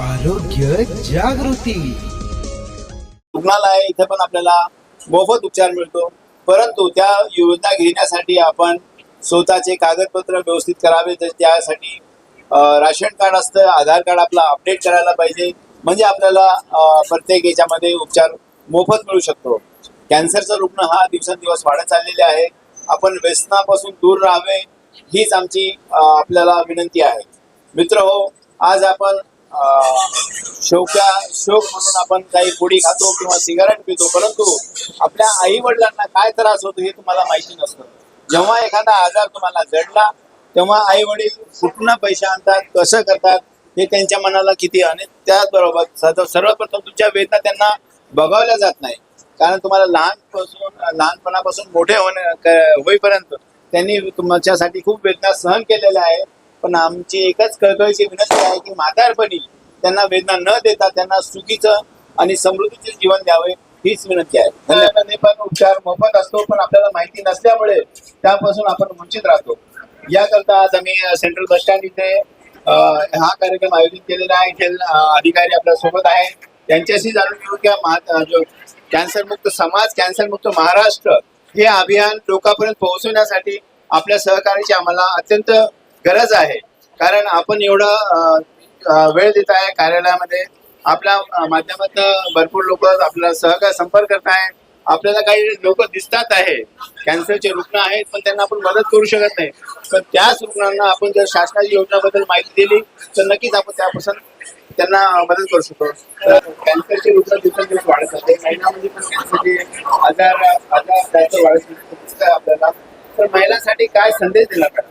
आरोग्य जागृती. रुग्णालय इथे पण आपल्याला मोफत उपचार मिळतो. परंतु त्या योजना घेण्यासाठी आपण स्वतःचे कागदपत्र व्यवस्थित करावे. तर त्यासाठी राशन कार्ड असतं आधार कार्ड आपला अपडेट करायला पाहिजे. म्हणजे आपल्याला प्रत्येक याच्यामध्ये उपचार मोफत मिळू शकतो. कॅन्सरचा रुग्ण हा दिवसेंदिवस वाढत चाललेले आहे. आपण व्यसनापासून दूर राहावे हीच आमची आपल्याला विनंती आहे. मित्र हो आज आपण शोका शोक म्हणून आपण काही गोडी खातो किंवा सिगारेट पितो. परंतु आपल्या आई वडिलांना काय त्रास होतो हे तुम्हाला माहिती नसतं. जेव्हा एखादा आजार तुम्हाला जडला तेव्हा आई वडील कुठून पैसे आणतात कसं करतात हे त्यांच्या मनाला किती आणि त्याचबरोबर सर्वप्रथम तुमच्या वेदना त्यांना बघावल्या जात नाही. कारण तुम्हाला लहानपासून लहानपणापासून मोठे होणे होईपर्यंत त्यांनी तुमच्यासाठी खूप वेदना सहन केलेल्या आहेत. पण आमची एकच कळकळीची विनंती आहे की म्हातारपणी त्यांना वेदना न देता त्यांना सुखीचं आणि समृद्धीचे जीवन द्यावे हीच विनंती आहे. धन्यवाद. पण उपचार मोफत असतो पण आपल्याला माहिती नसल्यामुळे त्यापासून आपण वंचित राहतो. याकरता आज आम्ही सेंट्रल बस स्टँड इथे हा कार्यक्रम आयोजित केलेला आहे. इथे अधिकारी आपल्यासोबत आहे. त्यांच्याशी जाणून घेऊ की महा- कॅन्सर मुक्त समाज कॅन्सर मुक्त महाराष्ट्र हे अभियान लोकांपर्यंत पोहोचवण्यासाठी आपल्या सहकार्याची आम्हाला अत्यंत गरज आहे. कारण आपण एवढा वेळ देत आहे कार्यालयामध्ये. आपल्या माध्यमातून भरपूर लोक आपल्याला सहकार संपर्क करत आहे आपल्याला काही लोक दिसतात आहे. कॅन्सरचे रुग्ण आहेत पण त्यांना आपण मदत करू शकत नाही. पण त्याच रुग्णांना आपण जर शासनाची योजनाबद्दल माहिती दिली तर नक्कीच आपण त्यापासून त्यांना मदत करू शकतो. तर कॅन्सरचे रुग्ण दिवसेंदिवस वाढत आहे. महिलांमध्ये पण कॅन्सरचे आजार आजार वाढत दिसत आहे. आपल्याला तर महिलांसाठी काय संदेश दिला पाहिजे?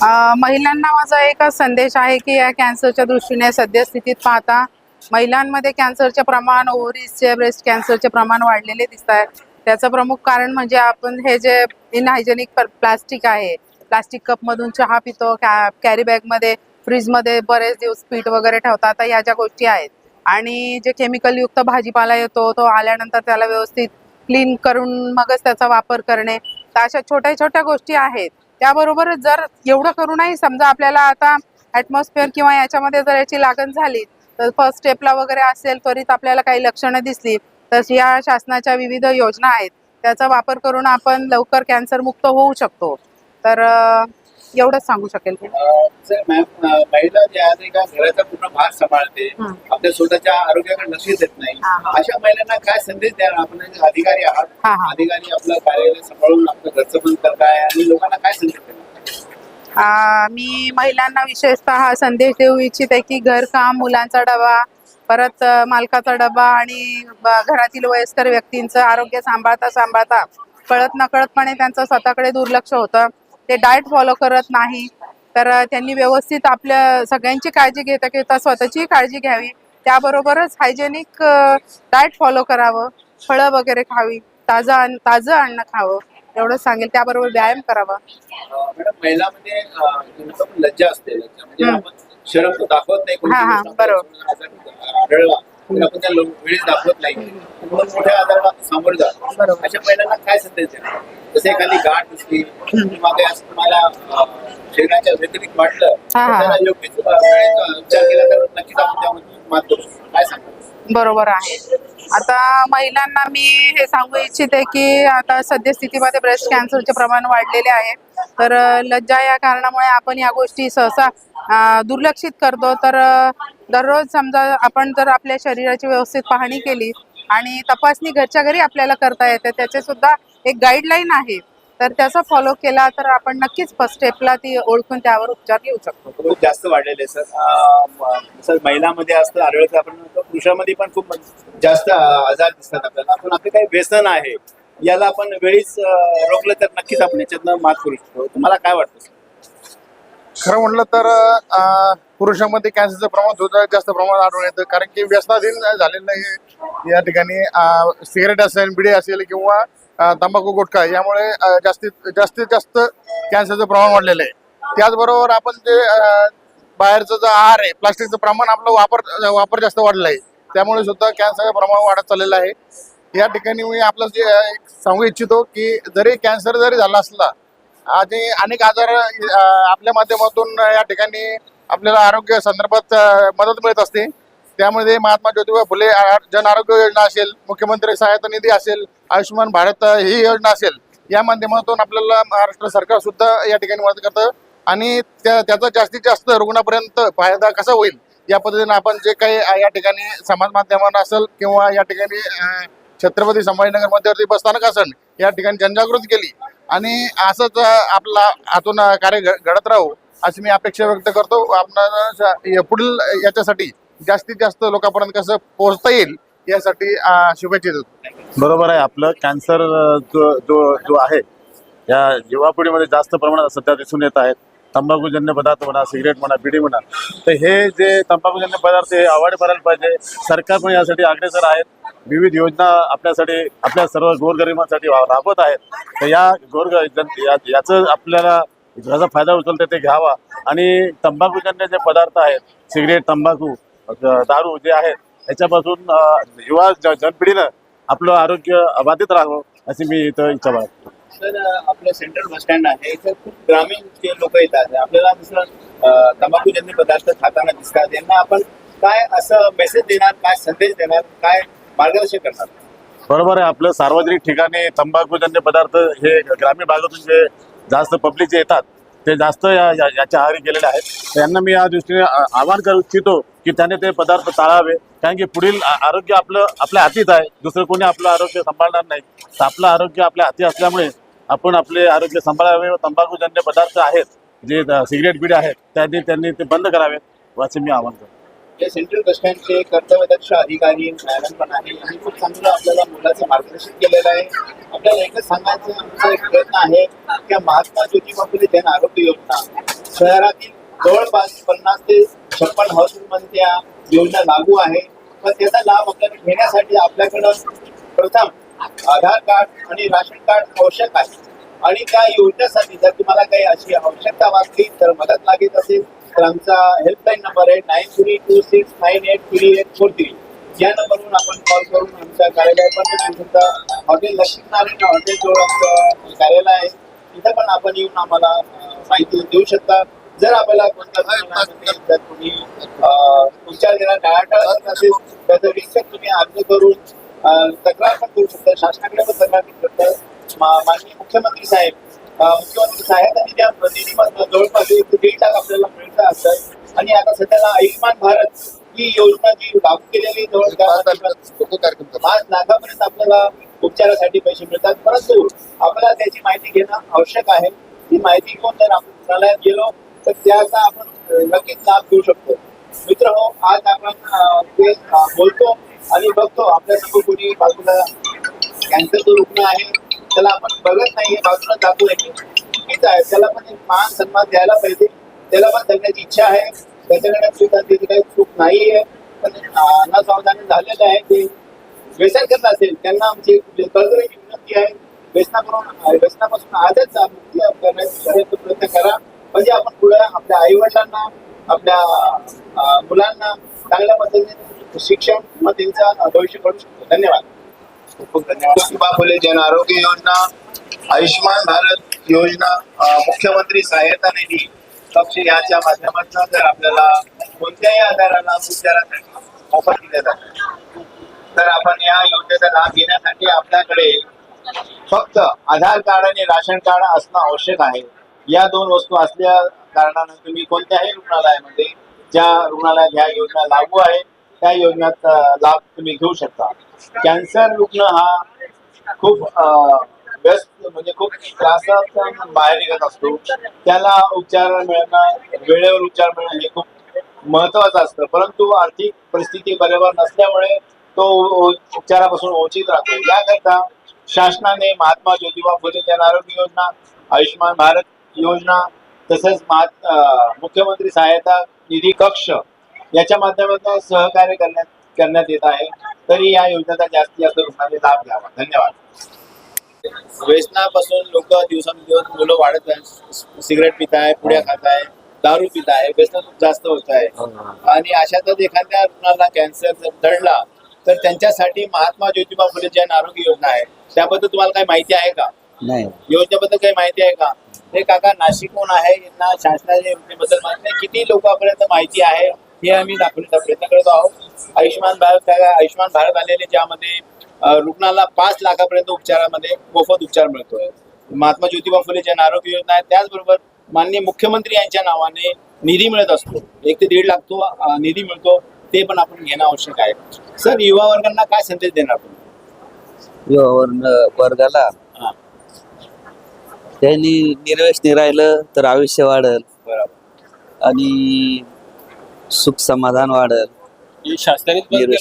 महिलांना माझा एक संदेश आहे की या कॅन्सरच्या दृष्टीने सद्यस्थितीत पाहता महिलांमध्ये कॅन्सरचे प्रमाण ओव्हरीजचे ब्रेस्ट कॅन्सरचे प्रमाण वाढलेले दिसत आहे. त्याचं प्रमुख कारण म्हणजे आपण हे जे इनहायजेनिक प्लास्टिक आहे प्लास्टिक कपमधून चहा पितो कॅ कॅरी बॅगमध्ये फ्रीजमध्ये बरेच दिवस पीठ वगैरे ठेवतात तर ह्या ज्या गोष्टी आहेत. आणि जे केमिकलयुक्त भाजीपाला येतो तो आल्यानंतर त्याला व्यवस्थित क्लीन करून मगच त्याचा वापर करणे. तर अशा छोट्या छोट्या गोष्टी आहेत. त्याबरोबर जर एवढं करूनही समजा आपल्याला आता ॲटमॉस्फिअर किंवा याच्यामध्ये जर याची लागण झाली तर फर्स्ट स्टेपला वगैरे असेल त्वरित आपल्याला काही लक्षणं दिसली तर या शासनाच्या विविध योजना आहेत. त्याचा वापर करून आपण लवकर कॅन्सर मुक्त होऊ शकतो. तर एवढंच सांगू शकेल महिला जे आहे घराचा पूर्ण भार सांभाळते. आपल्या स्वतःच्या आरोग्याकडे लक्ष देत नाही. अशा महिलांना काय संदेश आपण अधिकारी आहात. अधिकारी आपलं कार्यालय सांभाळून आपलं घरचं पण करताय आणि लोकांना काय संदेश देणार? मी महिलांना विशेषतः हा संदेश देऊ इच्छिते की घरकाम मुलांचा डबा परत मालकाचा डबा आणि घरातील वयस्कर व्यक्तींचं आरोग्य सांभाळता सांभाळता कळत नकळतपणे त्यांचं स्वतःकडे दुर्लक्ष होतं. ते डाएट फॉलो करत नाही. तर त्यांनी व्यवस्थित आपल्या सगळ्यांची काळजी घेता घेता स्वतःची काळजी घ्यावी. त्याबरोबरच हायजेनिक डाएट फॉलो करावं. फळं वगैरे खावी. ताजं ताजं अन्न खावं. एवढंच सांगेल. त्याबरोबर व्यायाम करावा. लज्जा असते. म्हणजे हं. शरम दाखवत नाही. तर आपण त्या वेळेस दाखवत नाही. म्हणून मोठ्या आजाराला सामोरे जातो. अशा महिलांना काय संदेश द्या जसे एखादी गाठ दिसली किंवा काही असं तुम्हाला शरीराच्या व्यतिरिक्त वाटलं. त्याला योग्य उपचार केला तर नक्कीच आपण त्यामध्ये मात करू. काय सांगतो? बरोबर आहे. आता महिलांना मी हे सांगू इच्छिते की आता सद्यस्थितीमध्ये ब्रेस्ट कॅन्सरचे प्रमाण वाढलेले आहे. तर लज्जा या कारणामुळे आपण या गोष्टी सहसा दुर्लक्षित करतो. तर दररोज समजा आपण जर आपल्या शरीराची व्यवस्थित पाहणी केली आणि तपासणी घरच्या घरी आपल्याला करता येते त्याचे सुद्धा एक गाईडलाईन आहे. तर त्याचा फॉलो केला तर आपण नक्कीच फर्स्ट स्टेपला ती ओळखून त्यावर उपचार घेऊ शकतो. खूप जास्त वाढलेले सर. महिलांमध्ये असतं आढळतं आपण म्हणतो, पुरुषामध्ये पण खूप जास्त आजार दिसतात आपल्याला. पण आपले काही व्यसन आहे याला आपण वेळीच रोखलं तर नक्कीच आपण याच्यातनं मात करू शकतो. तुम्हाला काय वाटतं? खरं म्हटलं तर पुरुषांमध्ये कॅन्सरचं प्रमाण सुद्धा जास्त प्रमाणात आढळून येतं कारण की व्यसनाधीन झालेलं हे या ठिकाणी सिगरेट असेल बिडी असेल किंवा तंबाखू गुटखा यामुळे जास्तीत जास्तीत जास्त कॅन्सरचं प्रमाण वाढलेलं आहे. त्याचबरोबर आपण जे बाहेरचं जो आहार आहे प्लास्टिकचं प्रमाण आपलं वापर वापर जास्त वाढलं आहे. त्यामुळे सुद्धा कॅन्सरचं प्रमाण वाढत चाललेलं आहे. या ठिकाणी मी आपलं जे एक सांगू इच्छितो की जरी कॅन्सर जरी झाला असला आणि अनेक आजार आपल्या माध्यमातून या ठिकाणी आपल्याला आरोग्य संदर्भात मदत मिळत असते. त्यामध्ये महात्मा ज्योतिबा फुले जन आरोग्य योजना असेल मुख्यमंत्री सहायता निधी असेल आयुष्यमान भारत ही योजना असेल या माध्यमातून आपल्याला महाराष्ट्र सरकार सुद्धा या ठिकाणी मदत करतं. आणि त्या त्याचा जास्तीत जास्त रुग्णापर्यंत फायदा कसा होईल या पद्धतीने आपण जे काही या ठिकाणी समाज माध्यमांना असेल किंवा या ठिकाणी छत्रपती संभाजीनगर मध्यवर्ती बसस्थानक असेल या ठिकाणी जनजागृती केली. आणि असंच आपला हातून कार्य घ- घडत राहू अशी मी अपेक्षा व्यक्त करतो. आपण पुढील याच्यासाठी जास्तीत जास्त लोकांपर्यंत कसं पोहोचता येईल यासाठी शुभेच्छा देतो. बरोबर आहे. आपलं कॅन्सर जो जो जो आहे या युवापिढीमध्ये जास्त प्रमाणात सध्या दिसून येत आहेत. तंबाखूजन्य पदार्थ म्हणा सिगरेट म्हणा बिडी म्हणा. तर हे जे तंबाखूजन्य पदार्थ हे अवॉइड करायला पाहिजे. सरकार पण यासाठी अग्रेसर आहेत. विविध योजना आपल्यासाठी आपल्या सर्व गोरगरिबांसाठी राबवत आहेत. तर या गोर याचं आपल्याला ज्याचा फायदा उचलते ते घ्यावा. आणि तंबाखूजन्य जे पदार्थ आहेत सिगरेट तंबाखू दारू जे आहेत याच्यापासून युवा जनपिढीनं आपलं आरोग्य बाधित राहावं अशी मी इथं इच्छा बाळगतो. तर आपलं सेंट्रल बस स्टँड आहे इथं खूप ग्रामीण लोक येतात आपल्याला दुसरं तंबाखूजन्य पदार्थ खाताना दिसतात. यांना आपण काय असं मेसेज देणार काय संदेश देणार काय मार्गदर्शन करणार? बरोबर आहे आपलं सार्वजनिक ठिकाणी तंबाखूजन्य पदार्थ हे ग्रामीण भागातून जे जास्त पब्लिक जे येतात ते जास्त या या- याच्या आहारी गेलेले आहेत. त्यांना मी या दृष्टीने आवाहन करू इच्छितो की त्याने ते पदार्थ टाळावे. कारण की पुढील आरोग्य आपलं आपल्या हातीच आहे. दुसरं कोणी आपलं आरोग्य सांभाळणार नाही. तर आपलं आरोग्य आपल्या हाती असल्यामुळे आपण आपले आरोग्य सांभाळावे व तंबाखूजन्य पदार्थ आहेत जे सिगरेट बिडे आहेत त्यांनी त्यांनी ते बंद करावेत असे मी आवाहन करतो. जे सेंट्रल बस स्टँडचे कर्तव्यदक्ष अधिकारी मॅडम पण आहे. यांनी खूप चांगलं आपल्याला मुलाचं मार्गदर्शन केलेलं आहे. आपल्याला एकच सांगायचं आमचा एक प्रयत्न आहे की महात्मा ज्योतिबा फुले जन आरोग्य योजना शहरातील जवळपास पन्नास ते छप्पन हॉस्पिटलमध्ये त्या योजना लागू आहे. पण त्याचा लाभ आपल्याला घेण्यासाठी आपल्याकडं प्रथम आधार कार्ड आणि राशन कार्ड आवश्यक आहे. आणि त्या योजनेसाठी जर तुम्हाला काही अशी आवश्यकता वाटली तर मदत लागत असेल. तर आमचा हेल्पलाईन नंबर आहे nine three two six nine eight three eight four three या नंबरवरून आपण कॉल करून आमच्या कार्यालयापर्यंत सुद्धा हॉटेल लक्ष्मीनारायण हॉटेल जवळ आमचं कार्यालय आहे तिथं पण आपण येऊन आम्हाला माहिती देऊ शकता. जर आपल्याला कोणत्या जर तुम्ही उपचार देण्यात टाळाटाळ असेल त्याचं रिसर्च तुम्ही अर्ज करून तक्रार पण करू शकता. शासनाकडे पण तक्रार करू शकता. मा- माननीय मुख्यमंत्री साहेब मुख्यमंत्री साहेब आणि त्या निधीमधनं जवळपास एक ते दीड लाख आपल्याला मिळतं असतं आणि आता सध्याला आयुष्यमान भारत ही योजना जी लागू केलेली जवळपास पाच लाखापर्यंत आपल्याला उपचारासाठी पैसे मिळतात. परंतु आपल्याला त्याची माहिती घेणं आवश्यक आहे. ती माहिती घेऊन जर आपण रुग्णालयात गेलो तर त्याचा आपण नक्कीच लाभ घेऊ शकतो. मित्र हो आज आपण ते बोलतो आणि बघतो. आपल्यासमोर कोणी बाजूला कॅन्सरचं रुग्ण आहे. त्याला आपण बघत नाहीये बाजूला जातोय चुकीचं आहे त्याला पण एक मान सन्मान द्यायला पाहिजे. त्याला पण जगण्याची इच्छा आहे. त्याच्याकडे सुद्धा त्याची काही चूक नाहीये. पण अं, झालेलं आहे. ते व्यसन करत असेल त्यांना आमची कळकळीची विनंती आहे. व्यसनापासून व्यसनापासून आजच मुक्ती करण्याचा प्रयत्न प्रयत्न करा. म्हणजे आपण पुढे आपल्या आई वडिलांना आपल्या मुलांना चांगल्या पद्धतीने शिक्षण किंवा त्यांचा भविष्य करू शकतो. धन्यवाद. फुले जन आरोग्य योजना आयुष्यमान भारत योजना मुख्यमंत्री सहायता निधी पक्ष याच्या माध्यमातून जर आपल्याला कोणत्याही आधाराला उपचारासाठी मोफत दिले जातात. तर आपण या योजनेचा लाभ घेण्यासाठी आपल्याकडे फक्त आधार कार्ड आणि राशन कार्ड असणं आवश्यक आहे. या दोन वस्तू असल्या कारणानं तुम्ही कोणत्याही रुग्णालयामध्ये ज्या रुग्णालयात ह्या योजना लागू आहे त्या योजनेचा लाभ तुम्ही घेऊ शकता. कॅन्सर रुग्ण हा खूप व्यस्त म्हणजे खूप त्रासात बाहेर निघत असतो. त्याला उपचार मिळणं वेळेवर उपचार मिळणं हे खूप महत्वाचं असतं. परंतु आर्थिक परिस्थिती बरोबर नसल्यामुळे तो उपचारापासून वंचित राहतो. याकरता शासनाने महात्मा ज्योतिबा फुले जन आरोग्य योजना आयुष्यमान भारत योजना तसेच मुख्यमंत्री सहायता निधी कक्ष याच्या माध्यमातून सहकार्य करण्यात करण्यात येत आहे. तरी या योजनेचा जास्तीत जास्त रुग्णांनी लाभ घ्यावा. धन्यवाद. व्यसनापासून लोक दिवसांदिवस मुलं वाढत आहेत. सिगरेट पित आहे पुड्या खात आहे दारू पित आहे व्यसन खूप जास्त होत आहे. आणि अशातच एखाद्या रुग्णाला कॅन्सर जर दडला तर त्यांच्यासाठी महात्मा ज्योतिबा फुले जन आरोग्य योजना आहे. त्याबद्दल तुम्हाला काही माहिती आहे का? नाही. योजनेबद्दल काही माहिती आहे का? हे काका नाशिकहून आहे. यांना शासनाच्या योजनेबद्दल माहिती नाही किती लोकांपर्यंत माहिती आहे? हे आम्ही दाखवण्याचा प्रयत्न करत आहोत. आयुष्यमान भारत काय आयुष्यमान भारत आलेले ज्यामध्ये रुग्णाला पाच लाखापर्यंत उपचारामध्ये मोफत उपचार मिळतोय. महात्मा ज्योतिबा फुले जन आरोग्य योजना आहे. त्याचबरोबर माननीय मुख्यमंत्री यांच्या नावाने निधी मिळत असतो. एक ते दीड लाख तो निधी मिळतो. ते पण आपण घेणं आवश्यक आहे. सर युवा वर्गांना काय संदेश देणार तुम्ही? युवा वर्ग- वर्गाला? त्यांनी निर्वेशनी राहिलं तर आयुष्य वाढल. बरोबर. आणि सुख समाधान वाढल. ते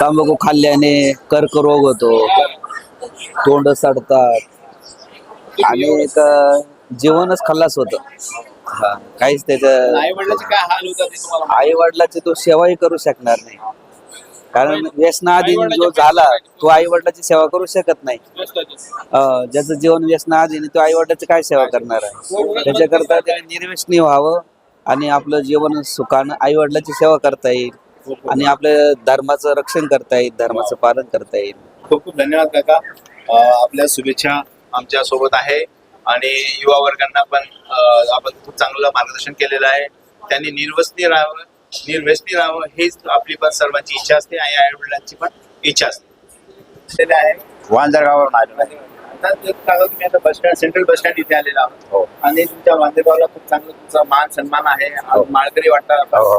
तांबाखू खाल्ल्याने कर्करोग होतो. तोंड सडतात. आणि एक जीवनच खल्लास होत. काहीच त्याच्या आई वडिलांचे काय हाल होतात ते तुम्हाला माहिती आई वडिलाची तो सेवाही करू शकणार नाही. कारण व्यसनाधीन जो झाला तो आई वडिलाची सेवा करू शकत नाही. अं, ज्याचं जीवन व्यसनाधीन आहे, तो आई वडिलाची काय सेवा करणार आहे? त्याच्याकरता त्याने निर्व्यसनी व्हावं आणि आपलं जीवन सुखानं आई वडिलाची सेवा करता येईल आणि आपल्या धर्माचं रक्षण करता येईल धर्माचं पालन करता येईल. खूप खूप धन्यवाद काका. अं, आपल्या शुभेच्छा आमच्यासोबत आहे आणि युवा वर्गांना पण अं, आपण खूप चांगलं मार्गदर्शन केलेलं आहे. त्यांनी निर्वसनी राहावं निर्व्यसनी राहावं हीच आपली पण सर्वांची इच्छा असते आणि आई वडिलांची पण इच्छा असते. आहे. वांजरगावरून आलेलो आहे. आता तुम्ही bus stand central bus stand इथे आलेला आहात. हो. आणि तुमच्या वांदेगावला खूप चांगलं तुमचा मान सन्मान आहे. आज माळकरी वाटतात. हो हो.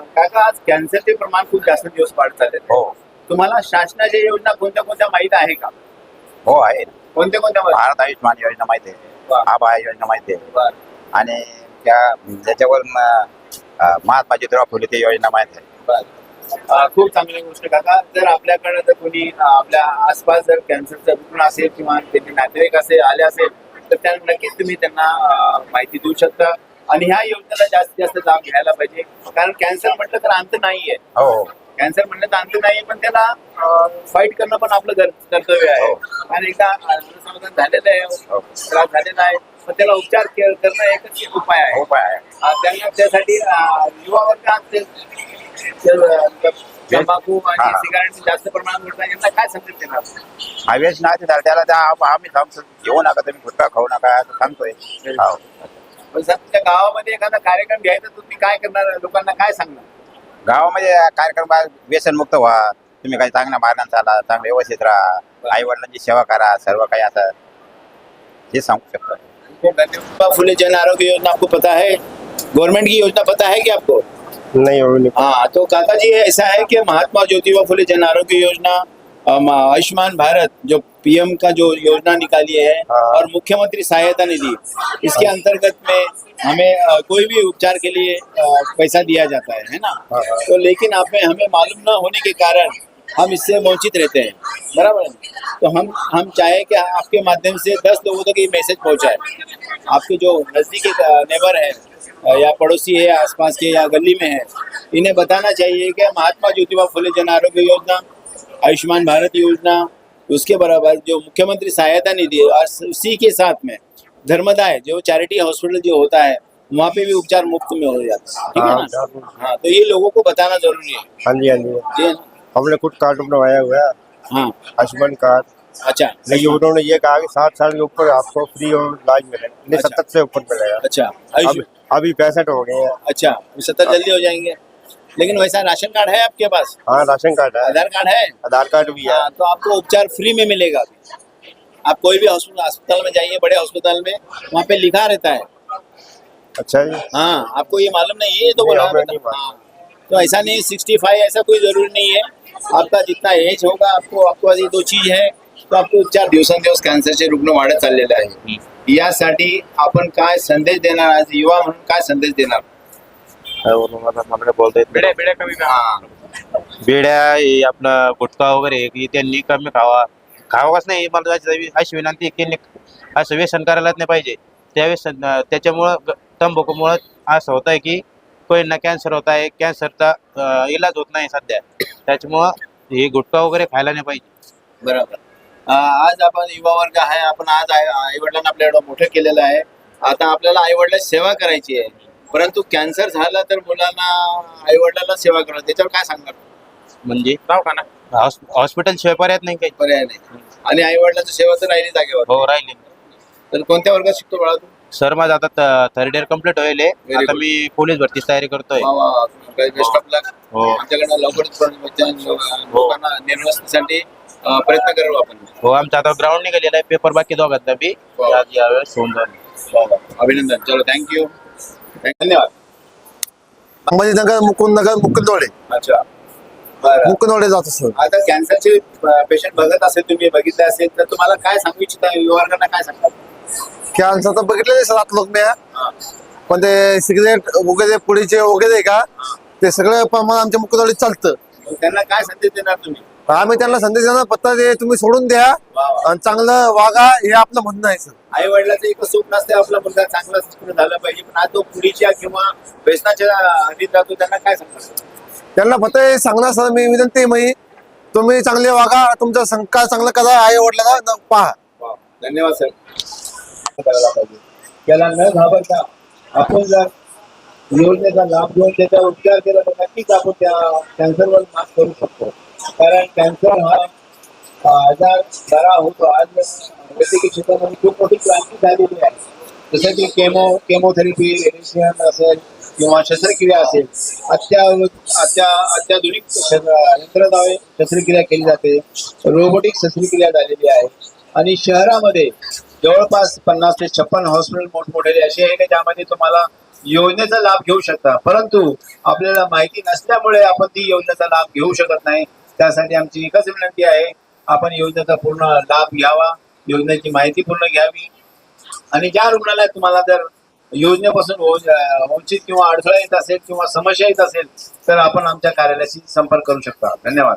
काका आज कॅन्सरचे प्रमाण खूप जास्त दिवस वाढत चालले. हो. तुम्हाला शासनाच्या योजना कोणत्या कोणत्या माहीत आहे का? हो आहे. कोणत्या कोणत्या माहित- भारत आयुष्मान योजना माहिती आहे. आबा योजना माहिती आहे. बरं. आणि त्या त्याच्यावर महात्मा ज्योतिराव फुले ते योजना माहिती आहे खूप चांगली गोष्ट काका जर आपल्याकडे जर कोणी आपल्या आसपास जर कॅन्सरचा रुग्ण असेल किंवा त्यांचे नातेवाईक असेल आले असेल तर त्यांना नक्कीच तुम्ही त्यांना माहिती देऊ शकता. आणि ह्या योजनेला जास्तीत जास्त लाभ घ्यायला पाहिजे. कारण कॅन्सर म्हटलं तर अंत नाहीये. हो. हो कॅन्सर म्हणलं तर अंत नाही पण त्याला फाईट करणं पण आपलं कर्तव्य आहे. हो. आणि एकदा समाधान झालेलं आहे. हो. त्रास झालेला आहे. पण त्याला उपचार के- करणं एकच एक उपाय आहे. उपाय आहे. अं, त्यांना त्यासाठी अं, युवा ते- ते, अं, तंबाखू आणि हा. सिगारेट जास्त प्रमाणात यांना काय संदेश देणार? हा व्यसनाचे झाले त्याला त्या आम- आम्ही सांगतो घेऊ नका तुम्ही गुटखा खाऊ नका असं सांगतोय. हो. पण सर तुमच्या गावामध्ये एखादा कार्यक्रम घ्यायचा तर तुम्ही काय करणार? लोकांना काय सांगणार? गावामध्ये कार्यक्रम व्यसन मुक्त व्हा. तुम्ही काही चांगल्या मार्गाने चाला चांगलं व्यवस्थित राहा. आई वडिलांची सेवा करा सर्व काही असं. हे सांगू शकतो. धन्यवाद फुले जन आरोग्य योजना आपको पता है? गवर्नमेंट की योजना पता है कि आपको? नाही हो, हाँ तो काका जी ऐसा है कि महात्मा ज्योतिबा फुले जन आरोग्य योजना आयुष्मान भारत जो पीएम का जो योजना निकाली है और मुख्यमंत्री सहायता निधि इसके अंतर्गत में हमें कोई भी उपचार के लिए पैसा दिया जाता है है ना? तो लेकिन आप में हमें मालूम न होने के कारण हम इससे वंचित रहते हैं। बराबर है? तो हम हम चाहे कि आपके माध्यम से दस लोगों तक ये मैसेज पहुँचाए। आपके जो नज़दीकी नेबर है या पड़ोसी है आसपास के या गली में है इन्हें बताना चाहिए कि महात्मा ज्योतिबा फुले जन आरोग्य योजना आयुष्मान भारत योजना उसके बराबर जो मुख्यमंत्री सहायता निधि और उसी के साथ में धर्मदाय जो चैरिटी हॉस्पिटल जो होता है वहाँ पे भी उपचार मुफ़्त में हो जाता है। ठीक है ना? हाँ? तो ये लोगों को बताना ज़रूरी है। हाँ जी हाँ जी। हमने कुछ कार्ड बनवाया हुआ है। हाँ। आयुष्मान कार्ड अच्छा। लेकिन उन्होंने ये कहा कि साठ साल के ऊपर आपको फ्री और इलाज मिलेगा नहीं अच्छा। सत्तर से ऊपर मिलेगा। अच्छा अभी अभी पैंसठ हो गए हैं। अच्छा सत्तर जल्दी हो जाएँगे। लेकिन वैसा राशन कार्ड है आपके पास? हाँ राशन कार्ड है। आधार कार्ड है? आधार कार्ड भी है। हाँ तो आपको उपचार फ्री में मिलेगा आप कोई भी अस्पताल में जाइए बड़े अस्पताल में वहाँ पे लिखा रहता है। अच्छा जी। हाँ आपको ये मालूम नहीं है ये तो बोला हाँ तो ऐसा नहीं सिक्सटी फाइव ऐसा कोई ज़रूरी नहीं है। आपका जितना एज होगा आपको आपको आधी दो चीज़ है उपचार दिवसेंदिवस कॅन्सरचे रुग्ण वाढत चाललेले आहे. यासाठी आपण काय संदेश देणार आज? युवा म्हणून काय संदेश देणार? मला बोलता येत बेड्या बेड्या कमी करा. हा. बेड्या हे आपलं गुटखा वगैरे हे की त्यांनी कमी खावा. खावाच नाही मला अशी विनंती आहे की त्यांनी असं व्यसन करायलाच नाही पाहिजे. त्या व्यसन अं, त्याच्यामुळं ग- तंबाखूमुळं असं होत आहे की कोणींना कॅन्सर होत आहे. कॅन्सरचा इलाज होत नाही सध्या. त्याच्यामुळं हे गुटखा वगैरे खायला नाही पाहिजे. बरोबर. आज आपण युवा वर्ग आहे आपण आज आई वडिलांना आपल्या एवढं मोठं केलेलं आहे. आता आपल्याला आई वडिलांची सेवा करायची आहे. परंतु कॅन्सर झाला तर मुलांना आई वडिलांना सेवा करा त्याच्यावर काय सांगणार? म्हणजे? दवाखाना हॉस्पिटल शिवाय पर्याय नाही काही. पर्याय नाही. आणि आई वडिलांची सेवा तर राहिली जागेवर. हो राहिले. तर कोणत्या वर्गात शिकतो बाळा तू? सर माझं आता थर्ड इयर कंप्लीट होईल Very आता good. मी पोलीस भरतीची तयारी करतोय. बेस्ट ऑफ लक हो. आमच्याकडनं लवकरच पण लोकांना निर्वसनासाठी अं, प्रयत्न करू आपण. हो आमचा आता ग्राउंड निघालेला आहे. पेपर बाकी दोघांचा बी. हो. आज यावेळेस होऊन जाईल. अभिनंदन. चलो थँक्यू धन्यवाद. संभाजीनगर मुकुंदनगर मुकुंदवाडे. अच्छा. बरं. मुकुंदवाडे जात असत. आता कॅन्सरचे पेशंट बघत असेल तुम्ही बघितले असेल तर तुम्हाला काय सांगू इच्छिता? युवकांना काय सांगतात? कॅन्सर तर बघितले सर लोक मी हा. पण ते सिगरेट वगैरे पुढीचे वगैरे का ते सगळं प्रमाण आमच्या मुकुंदवाडीत चालतं. त्यांना काय संदेश देणार तुम्ही? आम्ही त्यांना संदेश देणार पत्ता दे तुम्ही सोडून द्या. आणि चांगलं वागा हे आपलं म्हणणं आहे सर. आई वडिलाचं एक स्वप्न असते आपला मुलगा चांगला झाला पाहिजे. पण आज तो पुढीच्या किंवा व्यसनाच्या आधीत राहतो त्यांना काय सांगणार? त्यांना फक्त हे सांगणार सर मी विनंती मी. तुम्ही चांगले वागा तुमचा संस्कार चांगला करा आई वडिलांना पहा. धन्यवाद सर. करायला पाहिजे. त्याला न घाबरता आपण जर योजनेचा लाभ घेऊन त्याचा उपचार केला तर नक्कीच आपण त्या कॅन्सरवर मात करू शकतो. कारण कॅन्सर हा आजार बरा होतो. आज वैद्यकीय क्षेत्रामध्ये खूप मोठी क्रांती झालेली आहे. जसं की केमो केमोथेरपी रेडिएशन असेल किंवा शस्त्रक्रिया असेल अत्या अत्या अत्याधुनिक यंत्रद्वारे शस्त्रक्रिया केली जाते. रोबोटिक शस्त्रक्रिया झालेली आहे. आणि शहरामध्ये जवळपास पन्नास ते छप्पन हॉस्पिटल मोठमोठे असे आहे की ज्यामध्ये तुम्हाला योजनेचा लाभ घेऊ शकता. परंतु आपल्याला माहिती नसल्यामुळे आपण ती योजनेचा लाभ घेऊ शकत नाही. त्यासाठी आमची एकच विनंती आहे आपण योजनेचा पूर्ण लाभ घ्यावा योजनेची माहिती पूर्ण घ्यावी. आणि ज्या रुग्णालयात तुम्हाला जर योजनेपासून वंचित किंवा अडथळा येत असेल किंवा समस्या येत असेल तर आपण आमच्या कार्यालयाशी संपर्क करू शकता. धन्यवाद.